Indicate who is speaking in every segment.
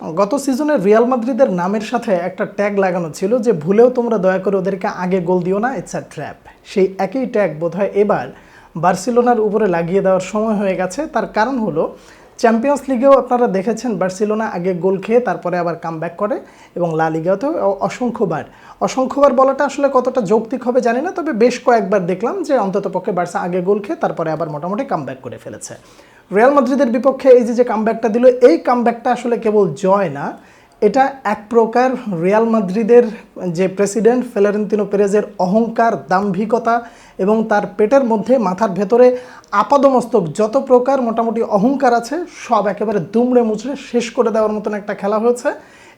Speaker 1: গত সিজনে রিয়াল মাদ্রিদের নামের সাথে একটা ট্যাগ লাগানো ছিল যে ভুলেও তোমরা দয়া করে ওদেরকে আগে গোল দিও না ইটস আ ট্র্যাপ সেই একই ট্যাগ বোধহয় এবার বার্সেলোনার উপরে লাগিয়ে দেওয়ার সময় হয়ে গেছে। তার কারণ হলো চ্যাম্পিয়ন্স লিগেও আপনারা দেখেছেন বার্সিলোনা আগে গোল খেয়ে তারপরে আবার কাম ব্যাক করে এবং লা লিগাতেও অসংখ্যবার। অসংখ্যবার বলাটা আসলে কতটা যৌক্তিক হবে জানি না, তবে বেশ কয়েকবার দেখলাম যে অন্তত পক্ষে বার্সা আগে গোল খেয়ে তারপরে আবার মোটামুটি কাম ব্যাক করে ফেলেছে। রিয়াল মাদ্রিদের বিপক্ষে এই যে যে কামব্যাকটা দিল, এই কামব্যাকটা আসলে কেবল জয় না এটা এক প্রকার রিয়াল মাদ্রিদের যে প্রেসিডেন্ট ফেলারেন্তিনো পেরেজের অহংকার, দাম্ভিকতা এবং তার পেটের মধ্যে মাথার ভেতরে আপাদমস্তক যত প্রকার মোটামুটি অহংকার আছে, সব একেবারে দুমড়ে মুচড়ে শেষ করে দেওয়ার মতন একটা খেলা হয়েছে।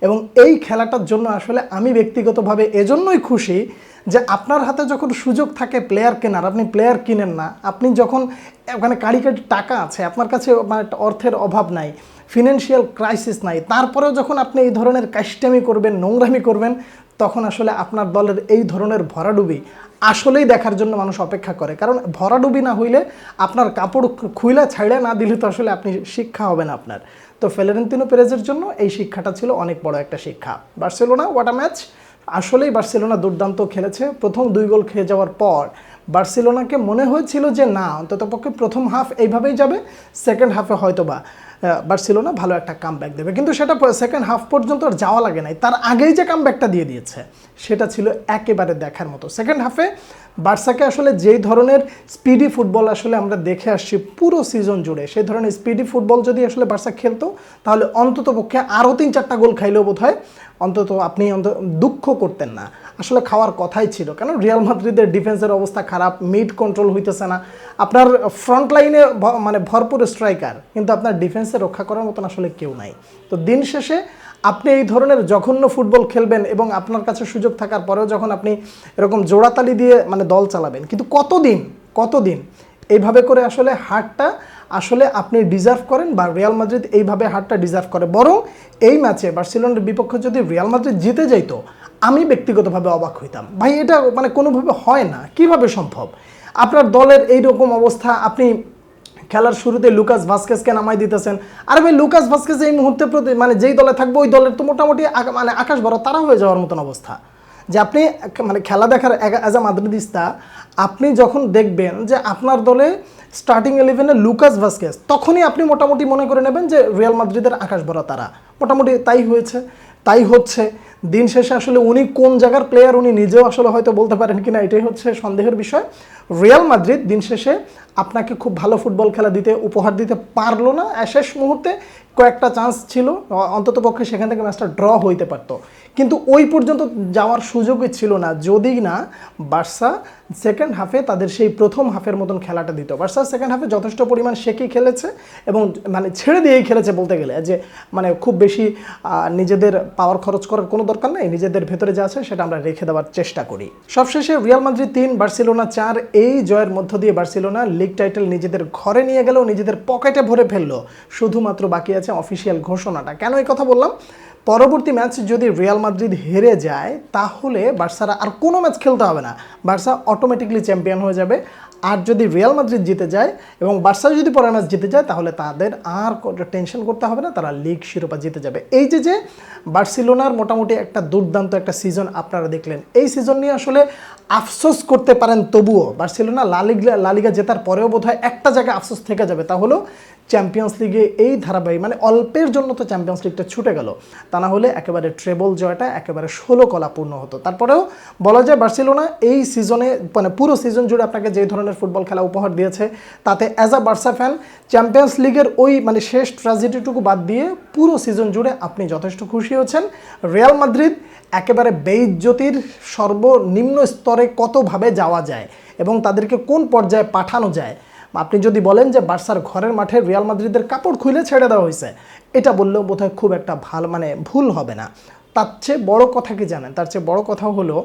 Speaker 1: এবং এই খেলাটার জন্য আসলে আমি ব্যক্তিগতভাবে এজন্যই খুশি যে আপনার হাতে যখন সুযোগ থাকে প্লেয়ার কেনার, আপনি প্লেয়ার কিনেন না, আপনি যখন ওখানে কাড়ি টাকা আছে, আপনার কাছে মানে অর্থের অভাব নাই ফিনান্সিয়াল ক্রাইসিস নাই। তারপরেও যখন আপনি এই ধরনের কাস্টামি করবেন, নোংরামি করবেন, তখন আসলে আপনার দলের এই ধরনের ভরাডুবি আসলেই দেখার জন্য মানুষ অপেক্ষা করে। কারণ ভরাডুবি না হইলে আপনার কাপড় খুইলা ছাইড়া না দিলে তো আসলে আপনি শিক্ষা হবে না আপনার। তো ফেলারেন্তিনো পেরেজের জন্য এই শিক্ষাটা ছিল অনেক বড় একটা শিক্ষা। বার্সেলোনা ওয়াটা ম্যাচ আসলেই বার্সেলোনা দুর্দান্ত খেলেছে। প্রথম দুই গোল খেয়ে যাওয়ার পর বার্সেলোনাকে মনে হয়েছিল যে না, অন্ততপক্ষে প্রথম হাফ এইভাবেই যাবে সেকেন্ড হাফে হয়তো বা বার্সেলোনা ভালো একটা কামব্যাক দেবে। কিন্তু সেটা সেকেন্ড হাফ পর্যন্ত আর যাওয়া লাগে নাই। তার আগেই যে কামব্যাকটা দিয়ে দিয়েছে, সেটা ছিল একেবারে দেখার মতো। সেকেন্ড হাফে বার্সাকে আসলে যেই ধরনের স্পিডি ফুটবল আসলে আমরা দেখে আসছি পুরো সিজন জুড়ে, সেই ধরনের স্পিডি ফুটবল যদি আসলে বার্সা খেলতো, তাহলে অন্তত পক্ষে আরও তিন চারটা গোল খাইলেও বোধ হয় অন্তত আপনি দুঃখ করতেন না। আসলে খাওয়ার কথাই ছিল। কারণ রিয়াল মাদ্রিদের ডিফেন্সের অবস্থা খারাপ মিড কন্ট্রোল হইতেছে না। আপনার ফ্রন্ট লাইনে মানে ভরপুর স্ট্রাইকার কিন্তু আপনার ডিফেন্সে রক্ষা করার মতন আসলে কেউ নাই। তো দিন শেষে আপনি এই ধরনের জঘন্য ফুটবল খেলবেন এবং আপনার কাছে সুযোগ থাকার পরেও যখন আপনি এরকম জোড়াতালি দিয়ে মানে দল চালাবেন, কিন্তু কতদিন কতদিন এইভাবে করে আসলে হারটা আসলে আপনি ডিজার্ভ করেন বা রিয়াল মাদ্রিদ এইভাবে হারটা ডিজার্ভ করে? বরং এই ম্যাচে বার্সেলোনার বিপক্ষে যদি রিয়াল মাদ্রিদ জিতে যাইতো, আমি ব্যক্তিগতভাবে অবাক হইতাম। ভাই, এটা মানে কোনোভাবে হয় না। কীভাবে সম্ভব? আপনার দলের এই রকম অবস্থা, আপনি খেলার শুরুতে লুকাস ভাস্কেসকে নামাই দিতেছেন। আর ভাই, লুকাস ভাস্কেস এই মুহূর্তে প্রতি মানে যেই দলে থাকবে, ওই দলের তো মোটামুটি মানে আকাশ বড়, তারা হয়ে যাওয়ার মতন অবস্থা। যে আপনি মানে খেলা দেখার অ্যাজ আ মাদ্রিদিস্তা, আপনি যখন দেখবেন যে আপনার দলে স্টার্টিং ইলেভেনে লুকাস ভাস্কেস তখনই আপনি মোটামুটি মনে করে নেবেন যে রিয়াল মাদ্রিদের আকাশ ভরা তারা। মোটামুটি তাই হয়েছে, তাই হচ্ছে। দিন শেষে আসলে উনি কোন জায়গার প্লেয়ার উনি নিজেও আসলে হয়তো বলতে পারেন কিনা, এটাই হচ্ছে সন্দেহের বিষয়। রিয়াল মাদ্রিদ দিন শেষে আপনাকে খুব ভালো ফুটবল খেলা দিতে, উপহার দিতে পারল না। শেষ মুহূর্তে কয়েকটা চান্স ছিল অন্তত পক্ষে সেখান থেকে ম্যাচটা ড্র হইতে পারতো। কিন্তু ওই পর্যন্ত যাওয়ার সুযোগই ছিল না, যদি না বার্সা সেকেন্ড হাফে তাদের সেই প্রথম হাফের মতন খেলাটা দিত। বার্সা সেকেন্ড হাফে যথেষ্ট পরিমাণ শেখেই খেলেছে এবং মানে ছেড়ে দিয়েই খেলেছে বলতে গেলে, যে মানে খুব বেশি নিজেদের পাওয়ার খরচ করার কোনো দরকার নেই, নিজেদের ভেতরে যা আছে সেটা আমরা রেখে দেওয়ার চেষ্টা করি। সবশেষে রিয়াল মাদ্রিদ তিন, বার্সেলোনা চার, এই জয়ের মধ্য দিয়ে বার্সেলোনা লিগ টাইটেল নিজেদের ঘরে নিয়ে গেলেও নিজেদের পকেটে ভরে ফেলল। শুধুমাত্র বাকি আছে অফিসিয়াল ঘোষণাটা। কেন এই কথা বললাম? পরবর্তী ম্যাচ যদি রিয়াল মাদ্রিদ হেরে যায়, তাহলে বার্সারা আর কোনো ম্যাচ খেলতে হবে না। বার্সা অটোমেটিকলি চ্যাম্পিয়ন হয়ে যাবে। আর যদি রিয়াল মাদ্রিদ জিতে যায় এবং বার্সা যদি পরের ম্যাচ জিতে যায়, তাহলে তাদের আর টেনশন করতে হবে না, তারা লিগ শিরোপা জিতে যাবে। এই যে যে বার্সেলোনার মোটামুটি একটা দুর্দান্ত একটা সিজন আপনারা দেখলেন। এই সিজন নিয়ে আসলে আফসোস করতে পারেন তবুও। বার্সেলোনা লালিগা লালিগা জেতার পরেও বোধহয় একটা জায়গায় আফসোস থেকে যাবে। তা হলো চ্যাম্পিয়ন্স লিগে এই ধারাবাহিক মানে অল্পের জন্য তো চ্যাম্পিয়ন্স লিগটা ছুটে গেল। তা না হলে একেবারে ট্রেবল জয়টা, একেবারে ষোলো কলা পূর্ণ হতো। তারপরেও বলা যায় বার্সেলোনা এই সিজনে মানে পুরো সিজন জুড়ে আপনাকে যে ধরনের ফুটবল খেলা উপহার দিয়েছে, তাতে as a Barca fan champions লিগের ওই মানে শেষ ট্র্যাজেডিটুকু বাদ দিয়ে পুরো সিজন জুড়ে আপনি যথেষ্ট খুশি হচ্ছেন রিয়াল মাদ্রিদ একেবারে বেইজ্জতির সর্বনিম্ন স্তরে কতভাবে যাওয়া যায় এবং তাদেরকে কোন পর্যায়ে পাঠানো যায় আপনি যদি বলেন যে বার্সার ঘরের মাঠে রিয়াল মাদ্রিদের কাপড় খুলে ছেড়ে দেওয়া হয়েছে, এটা বললেও বোধহয় খুব একটা ভালো মানে ভুল হবে না। তার চেয়ে বড় কথা কি জানেন? তার চেয়ে বড় কথা হলো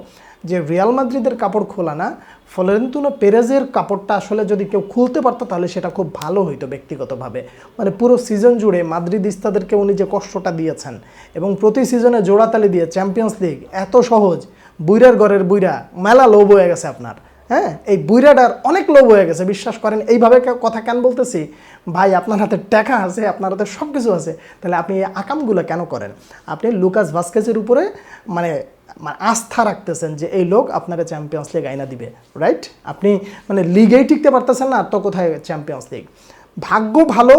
Speaker 1: যে রিয়াল মাদ্রিদের কাপড় খোলা না, ফ্লোরেন্তিনো পেরেজের কাপড়টা আসলে যদি কেউ খুলতে পারতো, তাহলে সেটা খুব ভালো হইতো ব্যক্তিগতভাবে। মানে পুরো সিজন জুড়ে মাদ্রিদিস্তাদেরকে উনি যে কষ্টটা দিয়েছেন এবং প্রতি সিজনে জোড়াতালি দিয়ে চ্যাম্পিয়ন্স লিগ, এত সহজ, বুইরার ঘরের বুইরা, মেলা লোভ হয়ে গেছে আপনার। হ্যাঁ এই বুইরাডার অনেক লোভ হয়ে গেছে, বিশ্বাস করেন, এইভাবে কথা কেন বলতেছি? ভাই, আপনার হাতে টাকা আছে, আপনার হাতে সব কিছু আছে, তাহলে আপনি এই আকামগুলো কেন করেন? আপনি লুকাস ভাস্কেজের উপরে মানে মানে আস্থা রাখতেছেন যে এই লোক আপনারা চ্যাম্পিয়ন্স লিগ আইনা দিবে রাইট আপনি মানে লিগেই টিকতে পারতেছেন না, আর তো কোথায় চ্যাম্পিয়ন্স লিগ ভাগ্য ভালো,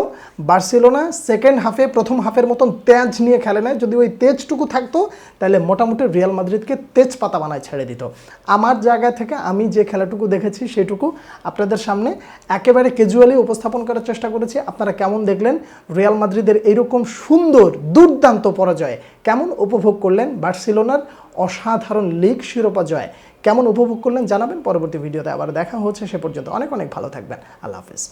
Speaker 1: বার্সেলোনা সেকেন্ড হাফে প্রথম হাফের মতন তেজ নিয়ে খেলে নেয় যদি ওই তেজটুকু থাকতো, তাহলে মোটামুটি রিয়াল মাদ্রিদকে তেজ পাতা বানায় ছেড়ে দিত। আমার জায়গা থেকে আমি যে খেলাটুকু দেখেছি, সেটুকু আপনাদের সামনে একেবারে ক্যাজুয়ালি উপস্থাপন করার চেষ্টা করেছি। আপনারা কেমন দেখলেন? রিয়াল মাদ্রিদের এইরকম সুন্দর, দুর্দান্ত পরাজয় কেমন উপভোগ করলেন? বার্সেলোনার অসাধারণ লিগ শিরোপা জয় কেমন উপভোগ করলেন? জানাবেন। পরবর্তী ভিডিওতে আবার দেখা হচ্ছে। সে পর্যন্ত অনেক অনেক ভালো থাকবেন। আল্লাহ হাফিজ।